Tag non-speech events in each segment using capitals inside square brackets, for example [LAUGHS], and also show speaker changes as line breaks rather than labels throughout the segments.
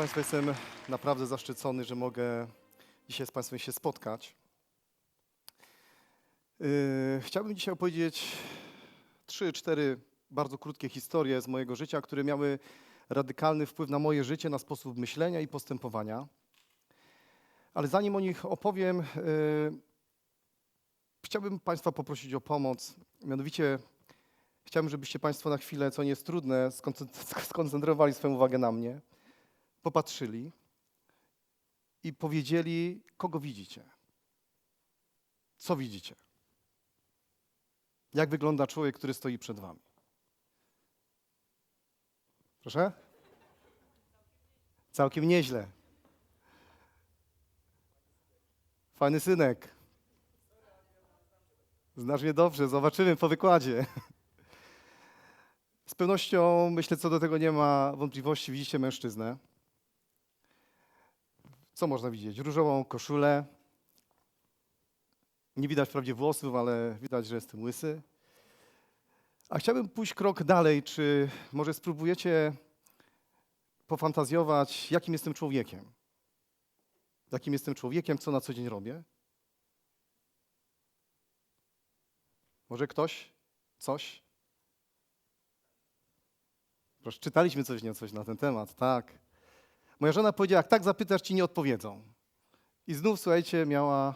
Państwa, jestem naprawdę zaszczycony, że mogę dzisiaj z Państwem się spotkać. Yy, Chciałbym dzisiaj opowiedzieć trzy, cztery bardzo krótkie historie z mojego życia, które miały radykalny wpływ na moje życie, na sposób myślenia i postępowania. Ale zanim o nich opowiem, yy, chciałbym Państwa poprosić o pomoc. Mianowicie chciałbym, żebyście Państwo na chwilę, co nie jest trudne, skoncent- [LAUGHS] skoncentrowali swoją uwagę na mnie popatrzyli i powiedzieli, kogo widzicie. Co widzicie? Jak wygląda człowiek, który stoi przed wami? Proszę? Całkiem nieźle. Fajny synek. Znasz mnie dobrze, zobaczymy po wykładzie. Z pewnością, myślę, co do tego nie ma wątpliwości, widzicie mężczyznę. Co można widzieć? Różową koszulę. Nie widać wprawdzie włosów, ale widać, że jestem łysy. A chciałbym pójść krok dalej. Czy może spróbujecie pofantazjować, jakim jestem człowiekiem? Jakim jestem człowiekiem, co na co dzień robię? Może ktoś? Coś? Proszę, czytaliśmy coś, nie coś na ten temat, tak. Moja żona powiedziała, jak tak zapytasz, ci nie odpowiedzą. I znów, słuchajcie, miała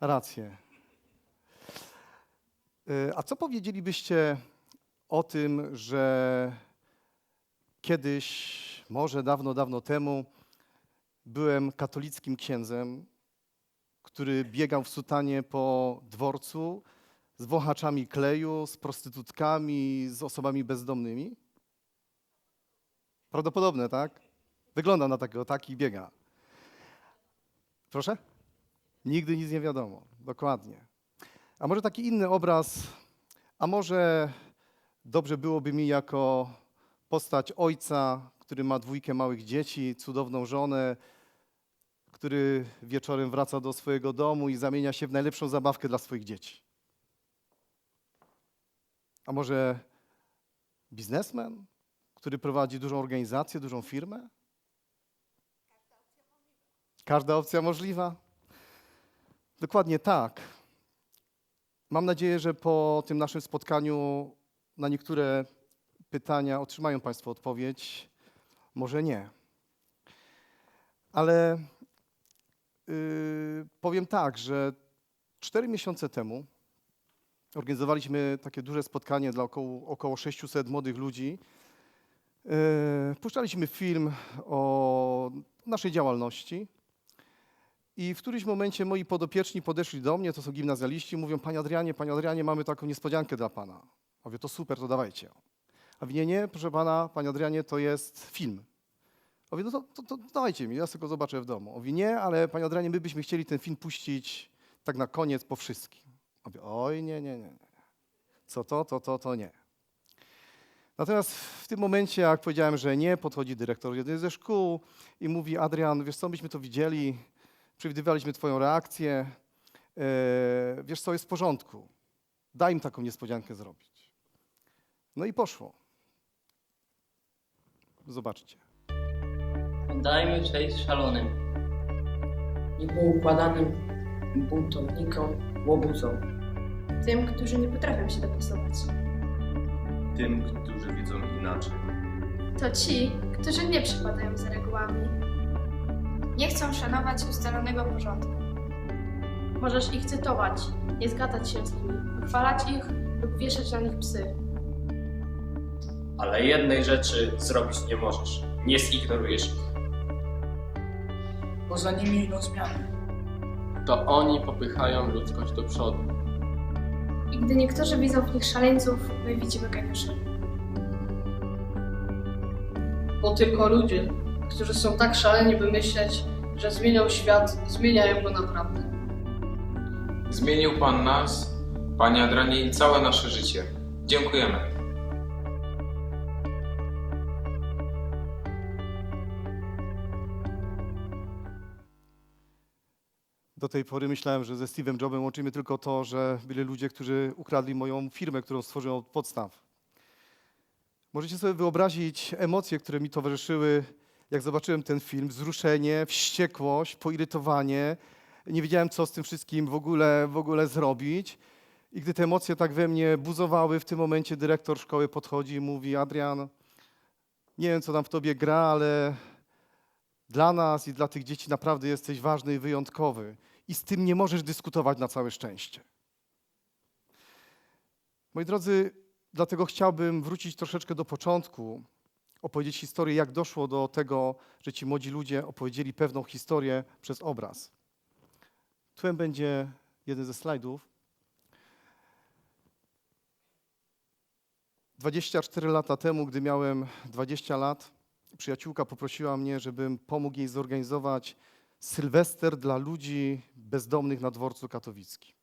rację. Y, A co powiedzielibyście o tym, że kiedyś, może dawno, dawno temu, byłem katolickim księdzem, który biegał w sutanie po dworcu z wąchaczami kleju, z prostytutkami, z osobami bezdomnymi? Prawdopodobne, tak? Wygląda na takiego, taki biega. Proszę? Nigdy nic nie wiadomo. Dokładnie. A może taki inny obraz, a może dobrze byłoby mi jako postać ojca, który ma dwójkę małych dzieci, cudowną żonę, który wieczorem wraca do swojego domu i zamienia się w najlepszą zabawkę dla swoich dzieci. A może biznesmen, który prowadzi dużą organizację, dużą firmę? Każda opcja możliwa? Dokładnie tak. Mam nadzieję, że po tym naszym spotkaniu na niektóre pytania otrzymają Państwo odpowiedź. Może nie. Ale yy, powiem tak, że cztery miesiące temu organizowaliśmy takie duże spotkanie dla około, około 600 młodych ludzi. Yy, Puszczaliśmy film o naszej działalności. I w którymś momencie moi podopieczni podeszli do mnie, to są gimnazjaliści, mówią, Panie Adrianie, Panie Adrianie, mamy taką niespodziankę dla Pana. Mówię, to super, to dawajcie. A mówię, nie, nie, proszę Pana, Panie Adrianie, to jest film. Mówię, no to, to, to mi, ja sobie go zobaczę w domu. A Mówię, nie, ale Panie Adrianie, my byśmy chcieli ten film puścić tak na koniec po wszystkim. Mówię, oj, nie, nie, nie. Co to, to, to, to nie. Natomiast w tym momencie, jak powiedziałem, że nie, podchodzi dyrektor jednej ze szkół i mówi, Adrian, wiesz co, myśmy to widzieli, przewidywaliśmy Twoją reakcję. E, wiesz co, jest w porządku. Daj im taką niespodziankę zrobić. No i poszło. Zobaczcie.
Oddajmy cześć szalonym.
niepoukładanym buntownikom, łobuzom.
Tym, którzy nie potrafią się dopasować.
tym, którzy widzą inaczej.
To ci, którzy nie przepadają za regułami. Nie chcą szanować ustalonego porządku. Możesz ich cytować, nie zgadzać się z nimi, chwalać ich lub wieszać na nich psy.
Ale jednej rzeczy zrobić nie możesz. Nie zignorujesz ich.
Poza nimi idą zmiany.
To oni popychają ludzkość do przodu.
I gdy niektórzy widzą w nich szaleńców, my widzimy geniuszy.
bo tylko ludzie, którzy są tak szaleni, by myśleć, że zmienią świat, zmieniają go naprawdę.
Zmienił Pan nas, Panie Adranie, i całe nasze życie. Dziękujemy.
Do tej pory myślałem, że ze Steve'em Jobem łączymy tylko to, że byli ludzie, którzy ukradli moją firmę, którą stworzyłem od podstaw. Możecie sobie wyobrazić emocje, które mi towarzyszyły, jak zobaczyłem ten film, wzruszenie, wściekłość, poirytowanie. Nie wiedziałem, co z tym wszystkim w ogóle, w ogóle zrobić. I gdy te emocje tak we mnie buzowały, w tym momencie dyrektor szkoły podchodzi i mówi: Adrian, nie wiem, co tam w tobie gra, ale dla nas i dla tych dzieci naprawdę jesteś ważny i wyjątkowy. I z tym nie możesz dyskutować na całe szczęście. Moi drodzy, dlatego chciałbym wrócić troszeczkę do początku, opowiedzieć historię, jak doszło do tego, że ci młodzi ludzie opowiedzieli pewną historię przez obraz. Tu będzie jeden ze slajdów. 24 lata temu, gdy miałem 20 lat, przyjaciółka poprosiła mnie, żebym pomógł jej zorganizować sylwester dla ludzi bezdomnych na dworcu katowickim.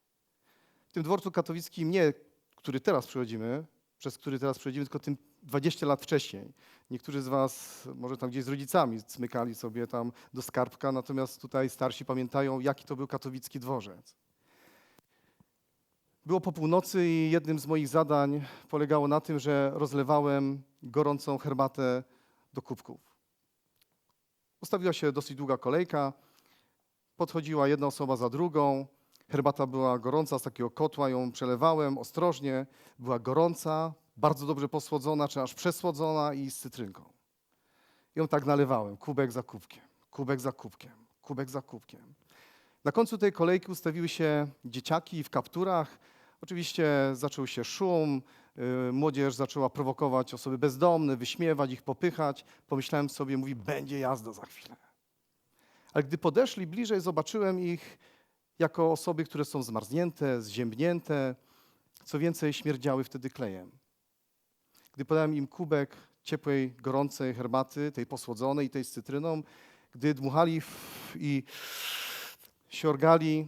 W tym dworcu katowickim nie, który teraz przychodzimy, przez który teraz przechodzimy, tylko tym 20 lat wcześniej. Niektórzy z Was może tam gdzieś z rodzicami smykali sobie tam do skarbka, natomiast tutaj starsi pamiętają, jaki to był katowicki dworzec. Było po północy i jednym z moich zadań polegało na tym, że rozlewałem gorącą herbatę do kubków. Ustawiła się dosyć długa kolejka, podchodziła jedna osoba za drugą. Herbata była gorąca z takiego kotła, ją przelewałem ostrożnie. Była gorąca, bardzo dobrze posłodzona, czy aż przesłodzona i z cytrynką. Ją tak nalewałem, kubek za kubkiem, kubek za kubkiem, kubek za kubkiem. Na końcu tej kolejki ustawiły się dzieciaki w kapturach. Oczywiście zaczął się szum, yy, młodzież zaczęła prowokować osoby bezdomne, wyśmiewać ich, popychać. Pomyślałem sobie, mówi, będzie jazda za chwilę. Ale gdy podeszli bliżej, zobaczyłem ich jako osoby, które są zmarznięte, zziębnięte, co więcej, śmierdziały wtedy klejem. Gdy podałem im kubek ciepłej, gorącej herbaty, tej posłodzonej i tej z cytryną, gdy dmuchali i siorgali,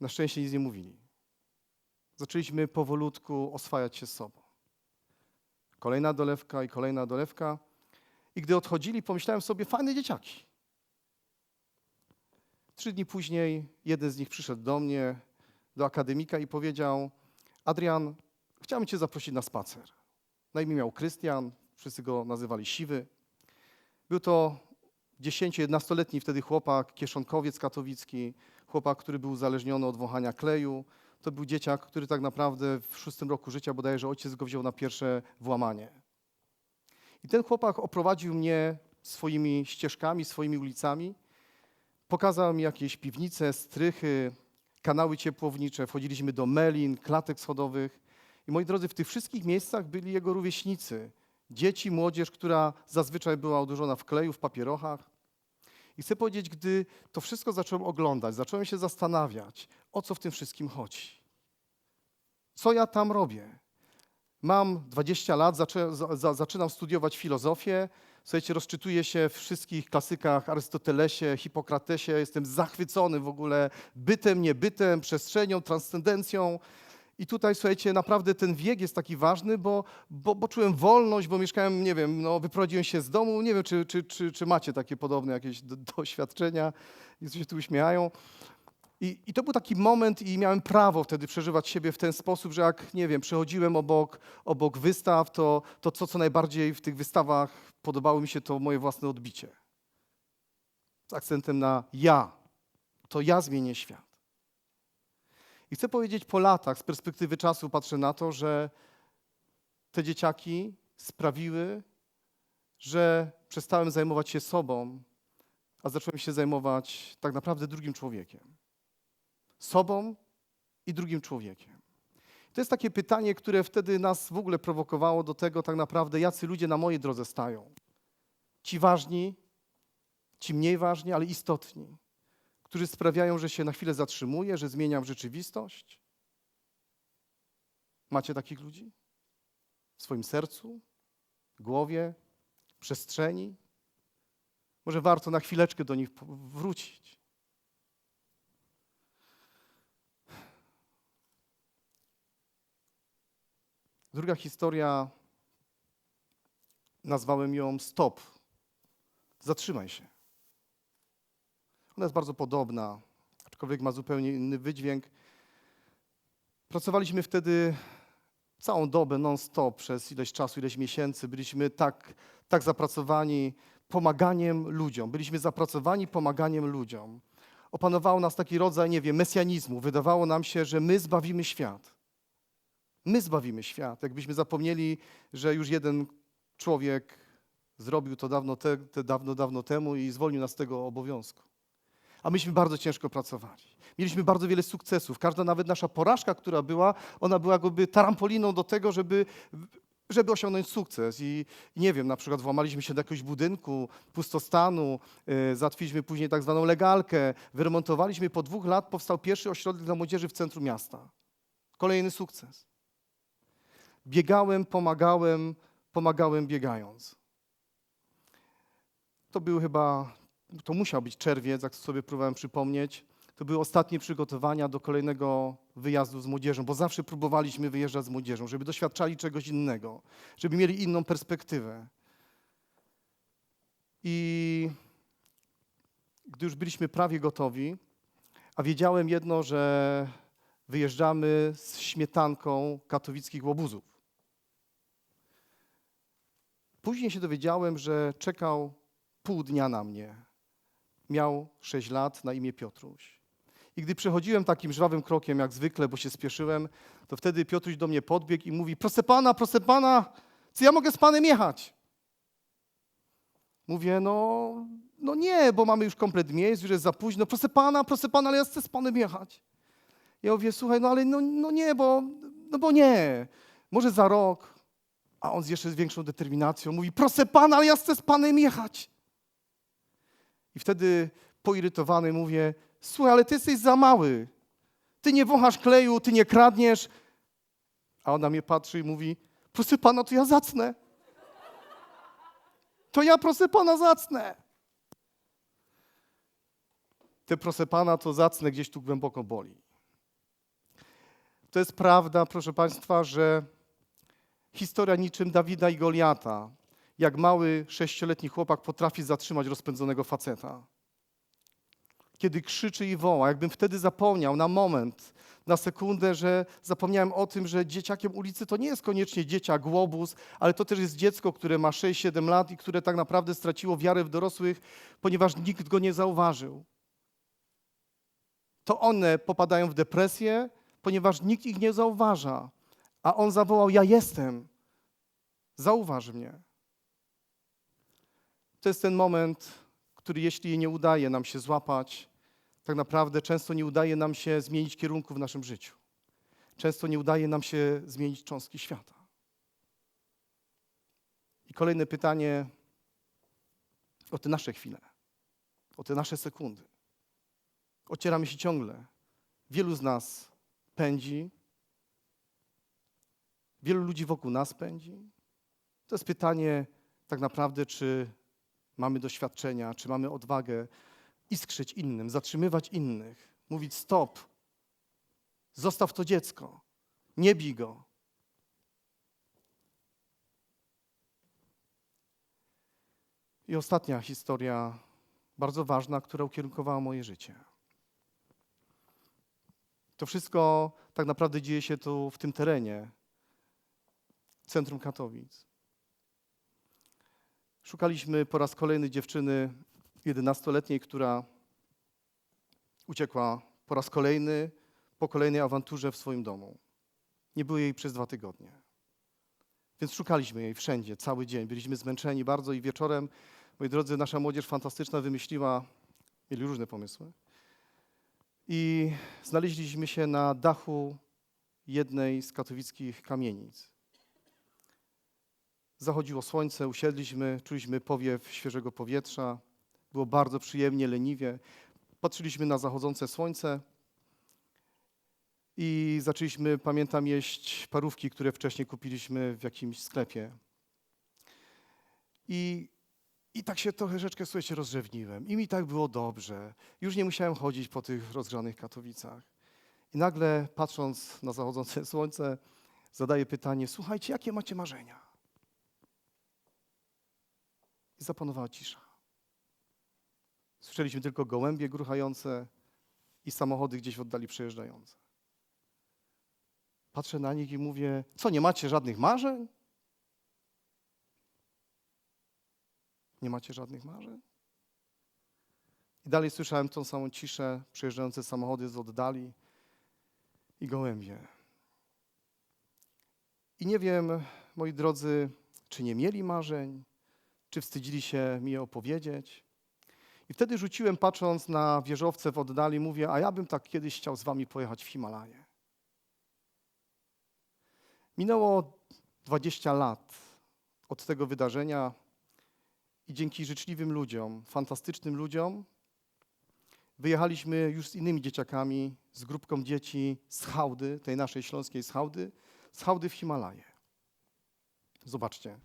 na szczęście nic nie mówili. Zaczęliśmy powolutku oswajać się z sobą. Kolejna dolewka i kolejna dolewka. I gdy odchodzili, pomyślałem sobie, fajne dzieciaki. Trzy dni później jeden z nich przyszedł do mnie, do akademika i powiedział: Adrian, chciałbym Cię zaprosić na spacer. Na imię miał Krystian, wszyscy go nazywali Siwy. Był to 10-11-letni wtedy chłopak, kieszonkowiec katowicki, chłopak, który był uzależniony od wąchania kleju. To był dzieciak, który tak naprawdę w szóstym roku życia bodajże ojciec go wziął na pierwsze włamanie. I ten chłopak oprowadził mnie swoimi ścieżkami, swoimi ulicami. Pokazał mi jakieś piwnice, strychy, kanały ciepłownicze. Wchodziliśmy do melin, klatek schodowych. I moi drodzy, w tych wszystkich miejscach byli jego rówieśnicy. Dzieci, młodzież, która zazwyczaj była udurzona w kleju, w papierochach. I chcę powiedzieć, gdy to wszystko zacząłem oglądać, zacząłem się zastanawiać, o co w tym wszystkim chodzi. Co ja tam robię? Mam 20 lat, zaczynam studiować filozofię. Słuchajcie, rozczytuję się w wszystkich klasykach Arystotelesie, Hipokratesie. Jestem zachwycony w ogóle bytem, niebytem, przestrzenią, transcendencją. I tutaj, słuchajcie, naprawdę ten wiek jest taki ważny, bo, bo, bo czułem wolność, bo mieszkałem, nie wiem, no, wyprowadziłem się z domu. Nie wiem, czy, czy, czy, czy macie takie podobne jakieś do, doświadczenia. Niektórzy się tu uśmiechają. I, I to był taki moment i miałem prawo wtedy przeżywać siebie w ten sposób, że jak, nie wiem, przechodziłem obok, obok wystaw, to, to co, co najbardziej w tych wystawach podobało mi się, to moje własne odbicie. Z akcentem na ja. To ja zmienię świat. I chcę powiedzieć po latach, z perspektywy czasu patrzę na to, że te dzieciaki sprawiły, że przestałem zajmować się sobą, a zacząłem się zajmować tak naprawdę drugim człowiekiem. Sobą i drugim człowiekiem. To jest takie pytanie, które wtedy nas w ogóle prowokowało do tego, tak naprawdę, jacy ludzie na mojej drodze stają. Ci ważni, ci mniej ważni, ale istotni, którzy sprawiają, że się na chwilę zatrzymuję, że zmieniam rzeczywistość. Macie takich ludzi? W swoim sercu, głowie, przestrzeni? Może warto na chwileczkę do nich wrócić. Druga historia, nazwałem ją Stop. Zatrzymaj się. Ona jest bardzo podobna, aczkolwiek ma zupełnie inny wydźwięk. Pracowaliśmy wtedy całą dobę non-stop przez ileś czasu, ileś miesięcy. Byliśmy tak, tak zapracowani, pomaganiem ludziom. Byliśmy zapracowani pomaganiem ludziom. Opanował nas taki rodzaj, nie wiem, mesjanizmu. Wydawało nam się, że my zbawimy świat. My zbawimy świat. Jakbyśmy zapomnieli, że już jeden człowiek zrobił to dawno, te, te dawno, dawno temu i zwolnił nas z tego obowiązku. A myśmy bardzo ciężko pracowali. Mieliśmy bardzo wiele sukcesów. Każda nawet nasza porażka, która była, ona była jakby tarampoliną do tego, żeby, żeby osiągnąć sukces. I, nie wiem, na przykład włamaliśmy się do jakiegoś budynku, pustostanu, yy, załatwiliśmy później tak zwaną legalkę, wyremontowaliśmy. Po dwóch lat powstał pierwszy ośrodek dla młodzieży w centrum miasta. Kolejny sukces. Biegałem, pomagałem, pomagałem biegając. To był chyba, to musiał być czerwiec, jak sobie próbowałem przypomnieć. To były ostatnie przygotowania do kolejnego wyjazdu z młodzieżą, bo zawsze próbowaliśmy wyjeżdżać z młodzieżą, żeby doświadczali czegoś innego, żeby mieli inną perspektywę. I gdy już byliśmy prawie gotowi, a wiedziałem jedno, że wyjeżdżamy z śmietanką katowickich łobuzów. Później się dowiedziałem, że czekał pół dnia na mnie. Miał sześć lat, na imię Piotruś. I gdy przechodziłem takim żwawym krokiem, jak zwykle, bo się spieszyłem, to wtedy Piotruś do mnie podbiegł i mówi: Proszę pana, proszę pana, czy ja mogę z panem jechać? Mówię: No, no nie, bo mamy już komplet miejsc, już jest za późno. Proszę pana, proszę pana, ale ja chcę z panem jechać. Ja mówię: Słuchaj, no ale no, no nie, bo, no bo nie. Może za rok. A on z jeszcze większą determinacją mówi: Proszę pana, ale ja chcę z panem jechać. I wtedy poirytowany mówię: Słuchaj, ale ty jesteś za mały. Ty nie wąchasz kleju, ty nie kradniesz. A on na mnie patrzy i mówi: Proszę pana, to ja zacnę. To ja, proszę pana, zacnę. Te proszę pana, to zacnę gdzieś tu głęboko boli. To jest prawda, proszę państwa, że historia niczym Dawida i Goliata. Jak mały sześcioletni chłopak potrafi zatrzymać rozpędzonego faceta. Kiedy krzyczy i woła, jakbym wtedy zapomniał na moment, na sekundę, że zapomniałem o tym, że dzieciakiem ulicy to nie jest koniecznie dzieciak, łobuz, ale to też jest dziecko, które ma 6-7 lat i które tak naprawdę straciło wiarę w dorosłych, ponieważ nikt go nie zauważył. To one popadają w depresję, ponieważ nikt ich nie zauważa. A on zawołał: Ja jestem. Zauważ mnie. To jest ten moment, który, jeśli nie udaje nam się złapać, tak naprawdę często nie udaje nam się zmienić kierunku w naszym życiu. Często nie udaje nam się zmienić cząstki świata. I kolejne pytanie o te nasze chwile, o te nasze sekundy. Ocieramy się ciągle. Wielu z nas pędzi, wielu ludzi wokół nas pędzi. To jest pytanie tak naprawdę, czy mamy doświadczenia, czy mamy odwagę iskrzyć innym, zatrzymywać innych, mówić stop, zostaw to dziecko, nie bij go. I ostatnia historia, bardzo ważna, która ukierunkowała moje życie. To wszystko tak naprawdę dzieje się tu w tym terenie, centrum Katowic. Szukaliśmy po raz kolejny dziewczyny 11-letniej, która uciekła po raz kolejny po kolejnej awanturze w swoim domu. Nie było jej przez dwa tygodnie. Więc szukaliśmy jej wszędzie, cały dzień. Byliśmy zmęczeni bardzo i wieczorem, moi drodzy, nasza młodzież fantastyczna wymyśliła, mieli różne pomysły. I znaleźliśmy się na dachu jednej z katowickich kamienic. Zachodziło słońce, usiedliśmy, czuliśmy powiew świeżego powietrza. Było bardzo przyjemnie, leniwie. Patrzyliśmy na zachodzące słońce i zaczęliśmy, pamiętam, jeść parówki, które wcześniej kupiliśmy w jakimś sklepie. I, i tak się troszeczkę, słuchajcie, rozrzewniłem. I mi tak było dobrze. Już nie musiałem chodzić po tych rozgrzanych Katowicach. I nagle, patrząc na zachodzące [LAUGHS] słońce, zadaję pytanie, słuchajcie, jakie macie marzenia? I zapanowała cisza. Słyszeliśmy tylko gołębie gruchające i samochody gdzieś w oddali przejeżdżające. Patrzę na nich i mówię: Co, nie macie żadnych marzeń? Nie macie żadnych marzeń? I dalej słyszałem tą samą ciszę, przejeżdżające samochody z oddali i gołębie. I nie wiem, moi drodzy, czy nie mieli marzeń, czy wstydzili się mi opowiedzieć. I wtedy rzuciłem, patrząc na wieżowce w oddali, mówię, a ja bym tak kiedyś chciał z wami pojechać w Himalaje. Minęło 20 lat od tego wydarzenia i dzięki życzliwym ludziom, fantastycznym ludziom, wyjechaliśmy już z innymi dzieciakami, z grupką dzieci z Hałdy, tej naszej śląskiej Hałdy, z Hałdy w Himalaje. Zobaczcie.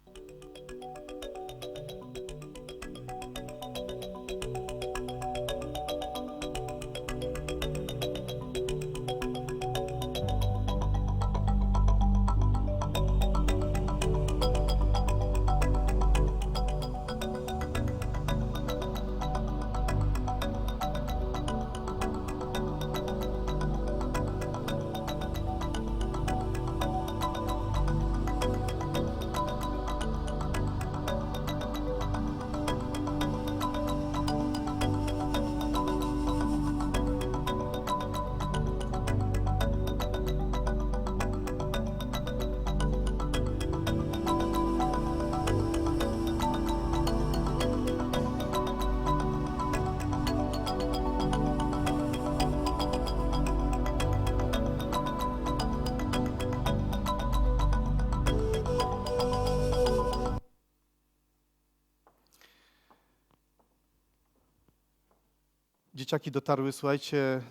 Dzieciaki dotarły, słuchajcie,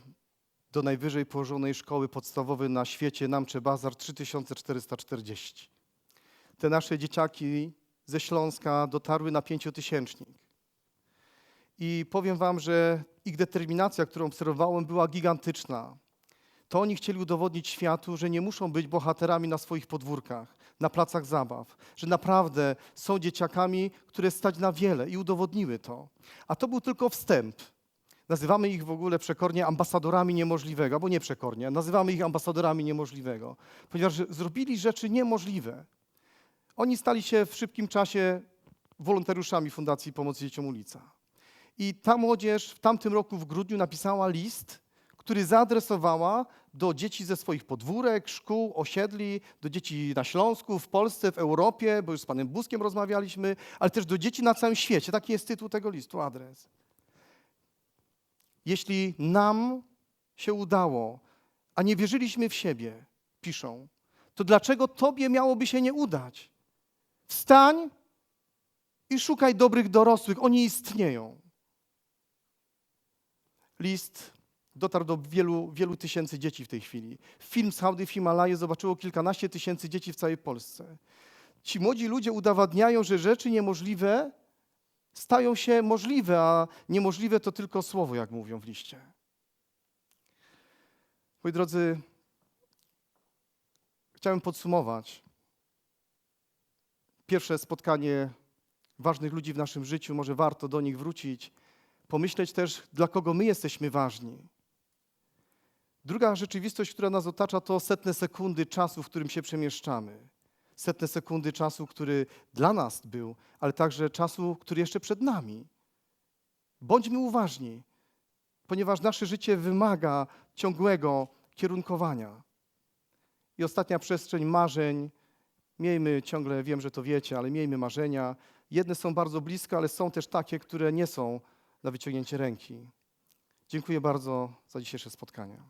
do najwyżej położonej szkoły podstawowej na świecie, Namcze Bazar 3440. Te nasze dzieciaki ze Śląska dotarły na pięciotysięcznik. I powiem wam, że ich determinacja, którą obserwowałem, była gigantyczna. To oni chcieli udowodnić światu, że nie muszą być bohaterami na swoich podwórkach, na placach zabaw, że naprawdę są dzieciakami, które stać na wiele i udowodniły to. A to był tylko wstęp. Nazywamy ich w ogóle przekornie ambasadorami niemożliwego, albo nie przekornie, nazywamy ich ambasadorami niemożliwego, ponieważ zrobili rzeczy niemożliwe. Oni stali się w szybkim czasie wolontariuszami Fundacji Pomocy Dzieciom Ulica. I ta młodzież w tamtym roku w grudniu napisała list, który zaadresowała do dzieci ze swoich podwórek, szkół, osiedli, do dzieci na Śląsku, w Polsce, w Europie, bo już z panem Buskiem rozmawialiśmy, ale też do dzieci na całym świecie. Taki jest tytuł tego listu, adres. Jeśli nam się udało, a nie wierzyliśmy w siebie, piszą, to dlaczego tobie miałoby się nie udać? Wstań i szukaj dobrych dorosłych, oni istnieją. List dotarł do wielu, wielu tysięcy dzieci w tej chwili. Film z Hałdy w Himalaje zobaczyło kilkanaście tysięcy dzieci w całej Polsce. Ci młodzi ludzie udowadniają, że rzeczy niemożliwe stają się możliwe, a niemożliwe to tylko słowo, jak mówią w liście. Moi drodzy, chciałem podsumować pierwsze spotkanie ważnych ludzi w naszym życiu. Może warto do nich wrócić, pomyśleć też, dla kogo my jesteśmy ważni. Druga rzeczywistość, która nas otacza, to setne sekundy czasu, w którym się przemieszczamy setne sekundy czasu, który dla nas był, ale także czasu, który jeszcze przed nami. Bądźmy uważni, ponieważ nasze życie wymaga ciągłego kierunkowania. I ostatnia przestrzeń marzeń. Miejmy ciągle, wiem, że to wiecie, ale miejmy marzenia. Jedne są bardzo blisko, ale są też takie, które nie są na wyciągnięcie ręki. Dziękuję bardzo za dzisiejsze spotkanie.